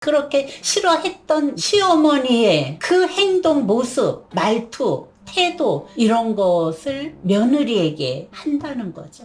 그렇게 싫어했던 시어머니의 그 행동, 모습, 말투, 태도 이런 것을 며느리에게 한다는 거죠.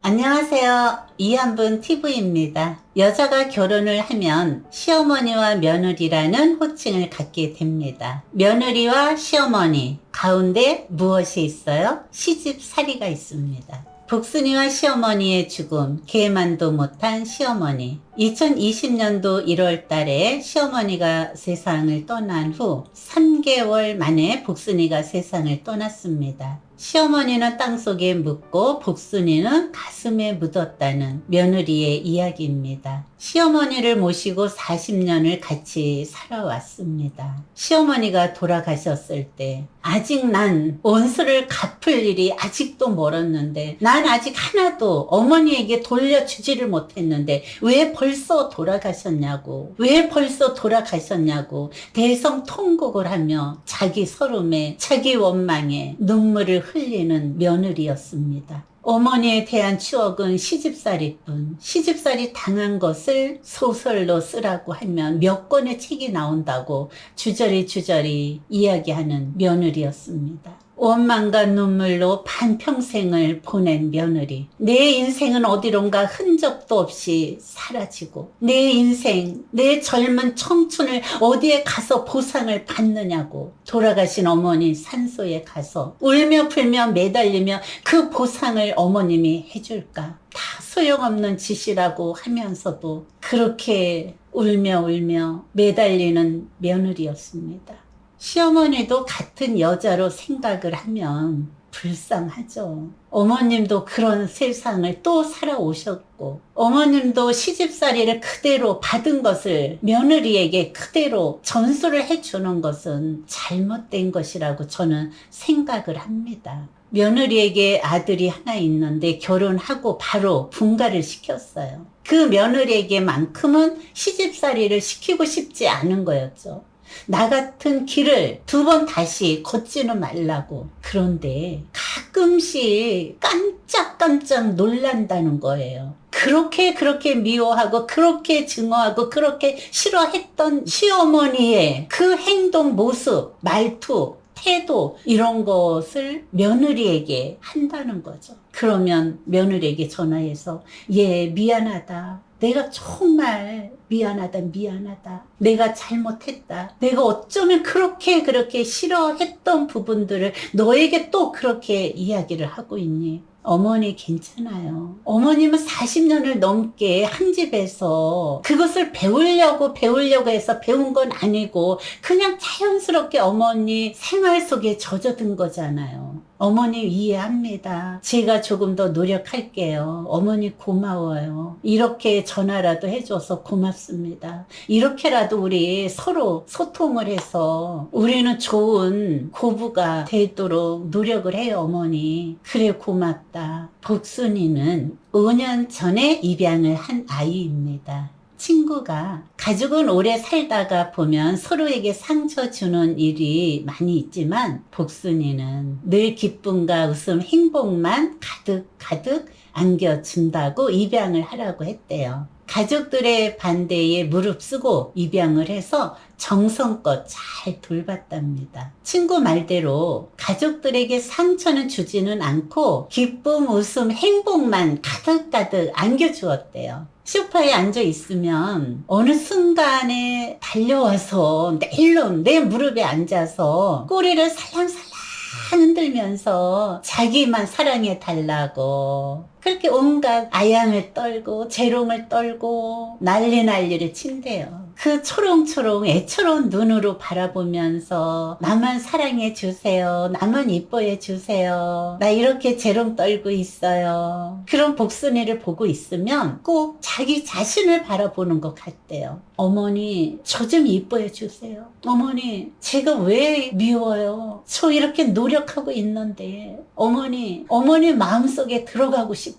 안녕하세요. 이한분 TV입니다. 여자가 결혼을 하면 시어머니와 며느리라는 호칭을 갖게 됩니다. 며느리와 시어머니 가운데 무엇이 있어요? 시집살이가 있습니다. 복순이와 시어머니의 죽음, 개만도 못한 시어머니. 2020년도 1월 달에 시어머니가 세상을 떠난 후 3개월 만에 복순이가 세상을 떠났습니다. 시어머니는 땅속에 묻고 복순이는 가슴에 묻었다는 며느리의 이야기입니다. 시어머니를 모시고 40년을 같이 살아왔습니다. 시어머니가 돌아가셨을 때 아직 난 원수를 갚을 일이 아직도 멀었는데 난 아직 하나도 어머니에게 돌려주지를 못했는데 왜 벌써 돌아가셨냐고 왜 벌써 돌아가셨냐고 대성 통곡을 하며 자기 서름에 자기 원망에 눈물을 흘리는 며느리였습니다. 어머니에 대한 추억은 시집살이뿐 시집살이 당한 것을 소설로 쓰라고 하면 몇 권의 책이 나온다고 주저리 주저리 이야기하는 며느리였습니다. 원망과 눈물로 반평생을 보낸 며느리. 내 인생은 어디론가 흔적도 없이 사라지고, 내 인생, 내 젊은 청춘을 어디에 가서 보상을 받느냐고, 돌아가신 어머니 산소에 가서 울며 불며 매달리며 그 보상을 어머님이 해줄까? 다 소용없는 짓이라고 하면서도 그렇게 울며 울며 매달리는 며느리였습니다. 시어머니도 같은 여자로 생각을 하면 불쌍하죠. 어머님도 그런 세상을 또 살아오셨고, 어머님도 시집살이를 그대로 받은 것을 며느리에게 그대로 전수를 해주는 것은 잘못된 것이라고 저는 생각을 합니다. 며느리에게 아들이 하나 있는데 결혼하고 바로 분가를 시켰어요. 그 며느리에게만큼은 시집살이를 시키고 싶지 않은 거였죠. 나 같은 길을 두 번 다시 걷지는 말라고. 그런데 가끔씩 깜짝깜짝 놀란다는 거예요. 그렇게 그렇게 미워하고 그렇게 증오하고 그렇게 싫어했던 시어머니의 그 행동 모습, 말투, 태도 이런 것을 며느리에게 한다는 거죠. 그러면 며느리에게 전화해서 얘 미안하다. 내가 정말 미안하다, 미안하다. 내가 잘못했다. 내가 어쩌면 그렇게 그렇게 싫어했던 부분들을 너에게 또 그렇게 이야기를 하고 있니? 어머니 괜찮아요. 어머님은 40년을 넘게 한 집에서 그것을 배우려고 배우려고 해서 배운 건 아니고 그냥 자연스럽게 어머니 생활 속에 젖어든 거잖아요. 어머니 이해합니다. 제가 조금 더 노력할게요. 어머니 고마워요. 이렇게 전화라도 해줘서 고맙습니다. 이렇게라도 우리 서로 소통을 해서 우리는 좋은 고부가 되도록 노력을 해요, 어머니. 그래, 고맙다. 복순이는 5년 전에 입양을 한 아이입니다. 친구가 가족은 오래 살다가 보면 서로에게 상처 주는 일이 많이 있지만 복순이는 늘 기쁨과 웃음, 행복만 가득 가득 안겨준다고 입양을 하라고 했대요. 가족들의 반대에 무릅쓰고 입양을 해서 정성껏 잘 돌봤답니다. 친구 말대로 가족들에게 상처는 주지는 않고 기쁨, 웃음, 행복만 가득가득 안겨주었대요. 소파에 앉아 있으면 어느 순간에 달려와서 내일로 내 무릎에 앉아서 꼬리를 살랑살랑 흔들면서 자기만 사랑해 달라고 그렇게 온갖 아양을 떨고 재롱을 떨고 난리 난리를 친대요. 그 초롱초롱 애처로운 눈으로 바라보면서 나만 사랑해 주세요. 나만 이뻐해 주세요. 나 이렇게 재롱 떨고 있어요. 그런 복순이를 보고 있으면 꼭 자기 자신을 바라보는 것 같대요. 어머니, 저 좀 이뻐해 주세요. 어머니, 제가 왜 미워요? 저 이렇게 노력하고 있는데. 어머니, 어머니 마음속에 들어가고 싶어요.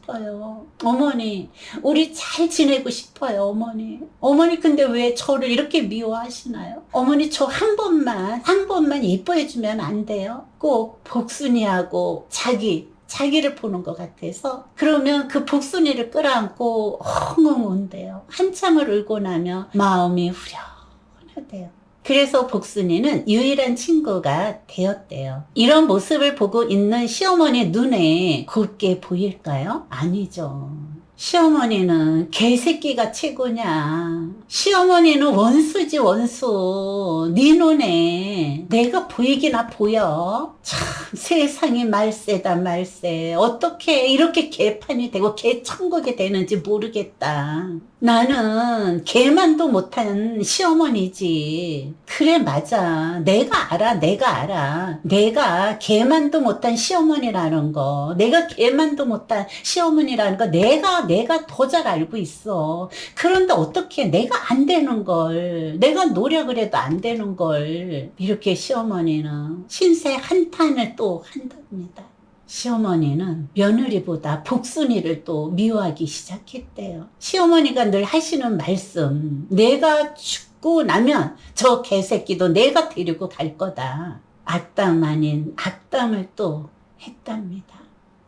어머니, 우리 잘 지내고 싶어요, 어머니. 어머니, 근데 왜 저를 이렇게 미워하시나요? 어머니, 저 한 번만, 한 번만 이뻐해 주면 안 돼요? 꼭 복순이하고 자기 자기를 보는 것 같아서 그러면 그 복순이를 끌어안고 엉엉 운대요. 한참을 울고 나면 마음이 후련하대요. 그래서 복순이는 유일한 친구가 되었대요. 이런 모습을 보고 있는 시어머니 눈에 곱게 보일까요? 아니죠. 시어머니는 개새끼가 최고냐. 시어머니는 원수지 원수. 네 눈에 내가 보이기나 보여. 참 세상이 말세다 말세. 어떻게 이렇게 개판이 되고 개천국이 되는지 모르겠다. 나는 개만도 못한 시어머니지. 그래 맞아. 내가 알아. 내가 알아. 내가 개만도 못한 시어머니라는 거. 내가 개만도 못한 시어머니라는 거. 내가 내가 더 잘 알고 있어. 그런데 어떻게 내가 안 되는 걸. 내가 노력을 해도 안 되는 걸. 이렇게 시어머니는 신세 한탄을 또 한답니다. 시어머니는 며느리보다 복순이를 또 미워하기 시작했대요. 시어머니가 늘 하시는 말씀, 내가 죽고 나면 저 개새끼도 내가 데리고 갈 거다. 악담 아닌 악담을 또 했답니다.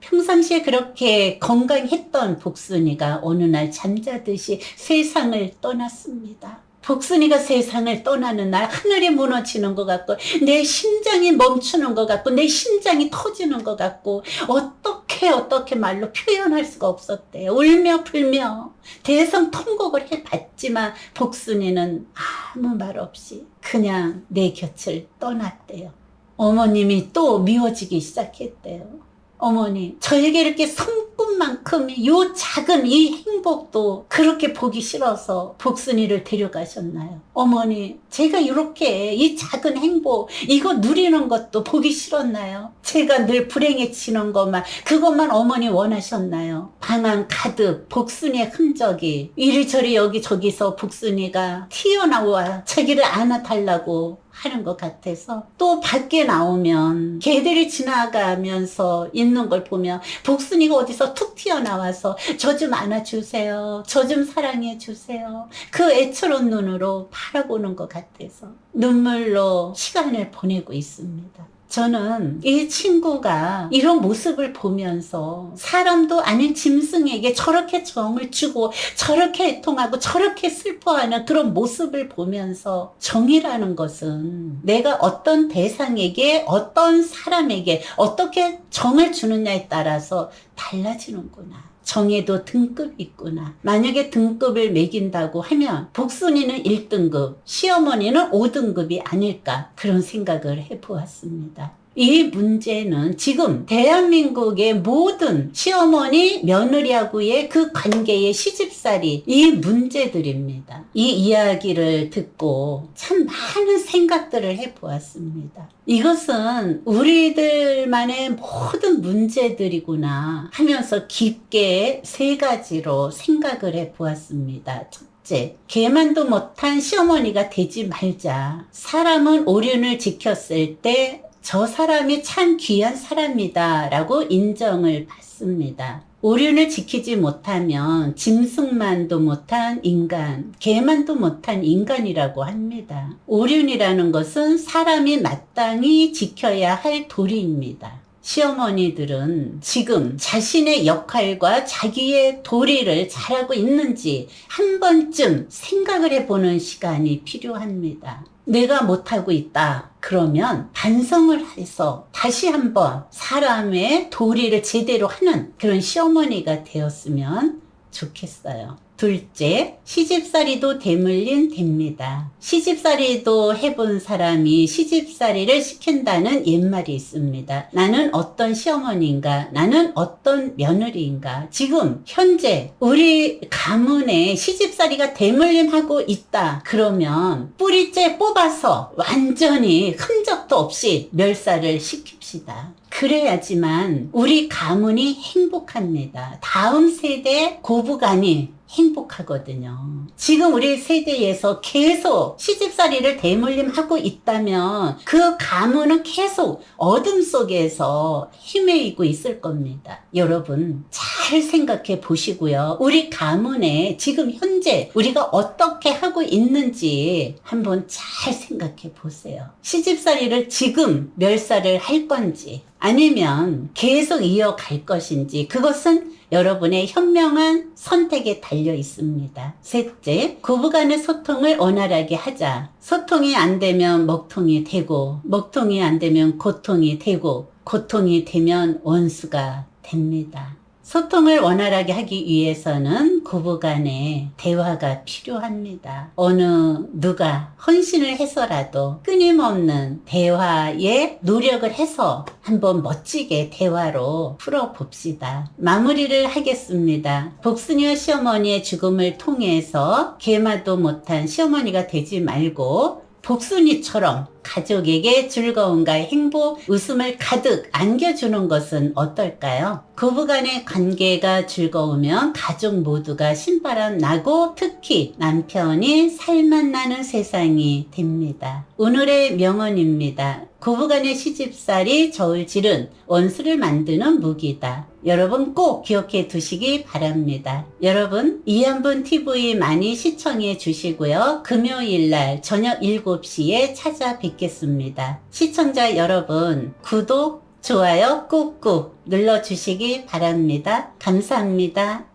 평상시에 그렇게 건강했던 복순이가 어느 날 잠자듯이 세상을 떠났습니다. 복순이가 세상을 떠나는 날 하늘이 무너지는 것 같고 내 심장이 멈추는 것 같고 내 심장이 터지는 것 같고 어떻게 어떻게 말로 표현할 수가 없었대요. 울며 불며 대성 통곡을 해봤지만 복순이는 아무 말 없이 그냥 내 곁을 떠났대요. 어머님이 또 미워지기 시작했대요. 어머니, 저에게 이렇게 손끝만큼 요 작은 이 행복도 그렇게 보기 싫어서 복순이를 데려가셨나요? 어머니, 제가 이렇게 이 작은 행복, 이거 누리는 것도 보기 싫었나요? 제가 늘 불행에 치는 것만, 그것만 어머니 원하셨나요? 방안 가득 복순이의 흔적이 이리저리 여기저기서 복순이가 튀어나와 자기를 안아달라고 하는 것 같아서 또 밖에 나오면 개들이 지나가면서 있는 걸 보면 복순이가 어디서 툭 튀어나와서 저 좀 안아주세요. 저 좀 사랑해 주세요. 그 애처로운 눈으로 바라보는 것 같아서 눈물로 시간을 보내고 있습니다. 저는 이 친구가 이런 모습을 보면서 사람도 아닌 짐승에게 저렇게 정을 주고 저렇게 애통하고 저렇게 슬퍼하는 그런 모습을 보면서 정이라는 것은 내가 어떤 대상에게 어떤 사람에게 어떻게 정을 주느냐에 따라서 달라지는구나. 정에도 등급이 있구나. 만약에 등급을 매긴다고 하면 복순이는 1등급, 시어머니는 5등급이 아닐까 그런 생각을 해보았습니다. 이 문제는 지금 대한민국의 모든 시어머니, 며느리하고의 그 관계의 시집살이 이 문제들입니다. 이 이야기를 듣고 참 많은 생각들을 해보았습니다. 이것은 우리들만의 모든 문제들이구나 하면서 깊게 세 가지로 생각을 해보았습니다. 첫째, 개만도 못한 시어머니가 되지 말자. 사람은 오륜을 지켰을 때 저 사람이 참 귀한 사람이다 라고 인정을 받습니다. 오륜을 지키지 못하면 짐승만도 못한 인간, 개만도 못한 인간이라고 합니다. 오륜이라는 것은 사람이 마땅히 지켜야 할 도리입니다. 시어머니들은 지금 자신의 역할과 자기의 도리를 잘하고 있는지 한 번쯤 생각을 해보는 시간이 필요합니다. 내가 못하고 있다. 그러면 반성을 해서 다시 한번 사람의 도리를 제대로 하는 그런 시어머니가 되었으면 좋겠어요. 둘째, 시집살이도 대물림 됩니다. 시집살이도 해본 사람이 시집살이를 시킨다는 옛말이 있습니다. 나는 어떤 시어머니인가? 나는 어떤 며느리인가? 지금 현재 우리 가문에 시집살이가 대물림하고 있다. 그러면 뿌리째 뽑아서 완전히 흔적도 없이 멸살을 시킵시다. 그래야지만 우리 가문이 행복합니다. 다음 세대 고부간이 행복하거든요. 지금 우리 세대에서 계속 시집살이를 대물림하고 있다면 그 가문은 계속 어둠 속에서 헤매이고 있을 겁니다. 여러분 잘 생각해 보시고요. 우리 가문에 지금 현재 우리가 어떻게 하고 있는지 한번 잘 생각해 보세요. 시집살이를 지금 멸살을 할 건지 아니면 계속 이어갈 것인지 그것은 여러분의 현명한 선택에 달려 있습니다. 셋째, 고부간의 소통을 원활하게 하자. 소통이 안 되면 먹통이 되고, 먹통이 안 되면 고통이 되고, 고통이 되면 원수가 됩니다. 소통을 원활하게 하기 위해서는 고부간에 대화가 필요합니다. 어느 누가 헌신을 해서라도 끊임없는 대화에 노력을 해서 한번 멋지게 대화로 풀어봅시다. 마무리를 하겠습니다. 복순이와 시어머니의 죽음을 통해서 개마도 못한 시어머니가 되지 말고 복순이처럼 가족에게 즐거움과 행복, 웃음을 가득 안겨주는 것은 어떨까요? 고부간의 관계가 즐거우면 가족 모두가 신바람 나고 특히 남편이 살만 나는 세상이 됩니다. 오늘의 명언입니다. 고부간의 시집살이 저울질은 원수를 만드는 무기다. 여러분 꼭 기억해 두시기 바랍니다. 여러분 이한분 TV 많이 시청해 주시고요. 금요일 날 저녁 7시에 찾아뵙 겠습니다. 시청자 여러분 구독, 좋아요 꾹꾹 눌러주시기 바랍니다. 감사합니다.